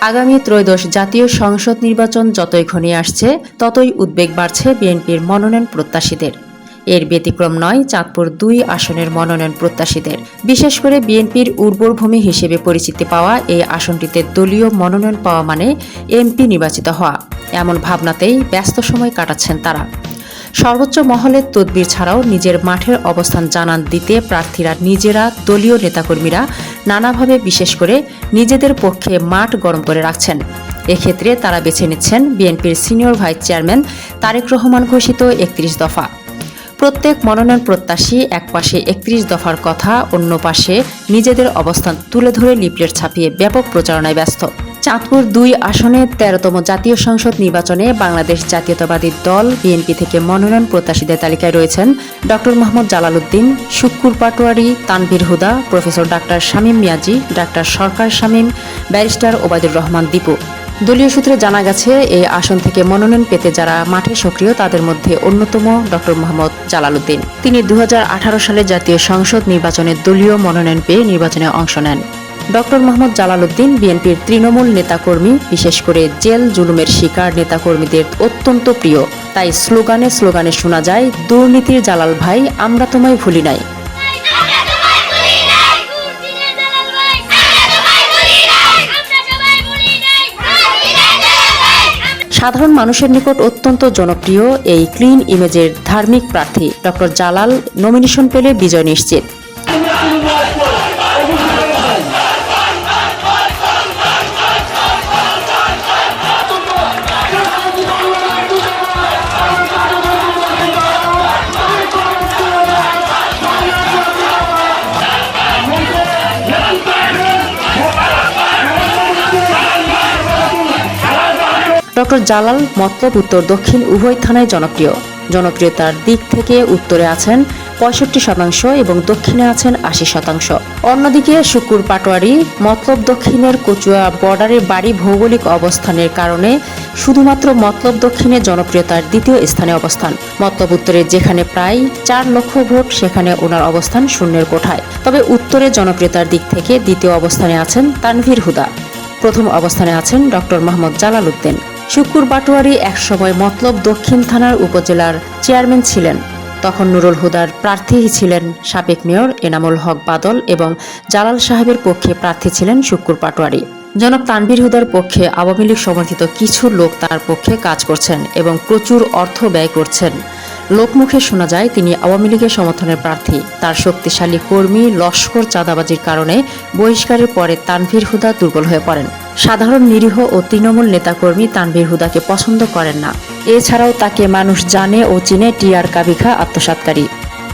আগামী ত্রয়োদশ জাতীয় সংসদ নির্বাচন যতই ঘনিয়ে আসছে, ততই উদ্বেগ বাড়ছে বিএনপির মনোনয়ন প্রত্যাশীদের। এর ব্যতিক্রম নয় চাঁদপুর দুই আসনের মনোনয়ন প্রত্যাশীদের। বিশেষ করে বিএনপির উর্বর ভূমি হিসেবে পরিচিতি পাওয়া এই আসনটিতে দলীয় মনোনয়ন পাওয়া মানে এমপি নির্বাচিত হওয়া। এমন ভাবনাতেই ব্যস্ত সময় কাটাচ্ছেন তারা। সর্বোচ্চ মহলের তদবির ছাড়াও নিজের মাঠের অবস্থান জানান দিতে প্রার্থীরা নিজেরা দলীয় নেতাকর্মীরা নানাভাবে বিশেষ করে নিজেদের পক্ষে মাঠ গরম করে রাখছেন। এক্ষেত্রে তারা বেছে নিচ্ছেন বিএনপির senior vice chairman Tarique Rahman ঘোষিত একত্রিশ দফা। প্রত্যেক মনোনয়ন প্রত্যাশী এক পাশে একত্রিশ দফার কথা, অন্য পাশে নিজেদের অবস্থান তুলে ধরে লিফলেট ছাপিয়ে ব্যাপক প্রচারণায় ব্যস্ত। চাঁদপুর দুই আসনে তেরোতম জাতীয় সংসদ নির্বাচনে বাংলাদেশ জাতীয়তাবাদী দল বিএনপি থেকে মনোনয়ন প্রত্যাশীদের তালিকায় রয়েছেন doctor Mohammad Jalaluddin, Shukkur Patwari, Tanvir Huda, professor doctor Shamim Miyazi, doctor Sarkar Shamim, barrister Obaidur Rahman Dipu. দলীয় সূত্রে জানা গেছে, এই আসন থেকে মনোনয়ন পেতে যারা মাঠে সক্রিয়, তাদের মধ্যে অন্যতম ডক্টর মোহাম্মদ জালালউদ্দিন। তিনি দু হাজার আঠারো সালে জাতীয় সংসদ নির্বাচনে দলীয় মনোনয়ন পেয়ে নির্বাচনে অংশ নেন। ডক্টর মোহাম্মদ জালালউদ্দিন বিএনপির তৃণমূল নেতাকর্মী, বিশেষ করে জেল জুলুমের শিকার নেতাকর্মীদের অত্যন্ত প্রিয়। তাই স্লোগানে স্লোগানে শোনা যায়, দুর্নীতির জালাল ভাই, আমরা তোমায় ভুলি নাই। সাধারণ মানুষের নিকট অত্যন্ত জনপ্রিয় এই ক্লিন ইমেজের ধার্মিক প্রার্থী ডক্টর জালাল নমিনেশন পেলে বিজয় নিশ্চিত। ডক্টর জালাল মতলব উত্তর দক্ষিণ উভয় থানায় জনপ্রিয়। জনপ্রিয়তার দিক থেকে উত্তরে আছেন পঁয়ষট্টি শতাংশ এবং দক্ষিণে আছেন আশি শতাংশ। অন্যদিকে শুকুর পাটোয়ারি মতলব দক্ষিণের কচুয়া বর্ডারের বাড়ি ভৌগোলিক অবস্থানের কারণে শুধুমাত্র মতলব দক্ষিণে জনপ্রিয়তার দ্বিতীয় স্থানে অবস্থান। মতলব উত্তরে যেখানে প্রায় চার লক্ষ ভোট, সেখানে ওনার অবস্থান শূন্যের কোঠায়। তবে উত্তরে জনপ্রিয়তার দিক থেকে দ্বিতীয় অবস্থানে আছেন তানভীর হুদা। প্রথম অবস্থানে আছেন ডক্টর মোহাম্মদ জালাল উদ্দিন। শুকুর বাটোয়ারি একসময় মতলব দক্ষিণ থানার উপজেলার চেয়ারম্যান ছিলেন। তখন নুরুল হুদার প্রার্থী ছিলেন সাবেক মেয়র এনামুল হক বাদল এবং জালাল সাহেবের পক্ষে প্রার্থী ছিলেন শুক্কুর পাটোয়ারি। জনক তানভীর হুদার পক্ষে আওয়ামী লীগ সমর্থিত কিছু লোক তার পক্ষে কাজ করছেন এবং প্রচুর অর্থ ব্যয় করছেন। লোকমুখে শোনা যায়, তিনি আওয়ামী লীগের সমর্থনের প্রার্থী। তার শক্তিশালী কর্মী লস্কর চাঁদাবাজির কারণে বহিষ্কারের পরে তানভীর হুদা দুর্বল হয়ে পড়েন। সাধারণ নিরীহ ও তৃণমূল নেতাকর্মী তানভীর হুদাকে পছন্দ করেন না। এছাড়াও তাকে মানুষ জানে ও চিনে টিআর কাবিখা আত্মসাৎকারী।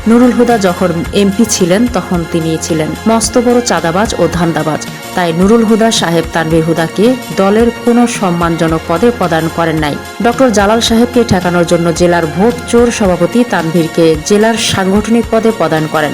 নুরুল হুদা যখন এমপি ছিলেন, তখন তিনি ছিলেন মস্ত বড় চাঁদাবাজ ও ধান্দাবাজ। তাই নুরুল হুদা সাহেব তানভীর হুদাকে দলের কোনো সম্মানজনক পদে প্রদান করেন নাই। ডক্টর জালাল সাহেবকে ঠেকানোর জন্য জেলার ভোট চোর সভাপতি তানভীরকে জেলার সাংগঠনিক পদে প্রদান করেন।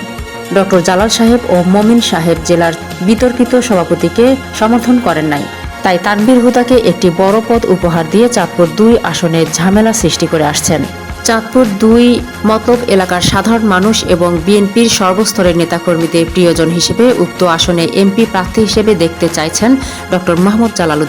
ডক্টর জালাল সাহেব ও মমিন সাহেব জেলার বিতর্কিত সভাপতিকে সমর্থন করেন নাই। তাই তানভীর হুদাকে একটি বড় পদ উপহার দিয়ে চাঁদপুর দুই আসনে ঝামেলা সৃষ্টি করে আসছেন। চাঁদপুর দুই মতলব এলাকার সাধারণ মানুষ এবং বিএনপির সর্বস্তরের নেতাকর্মীদের প্রিয়জন হিসেবে উক্ত আসনে এমপি প্রার্থী হিসেবে দেখতে চাইছেন ডক্টর মোহাম্মদ জালাল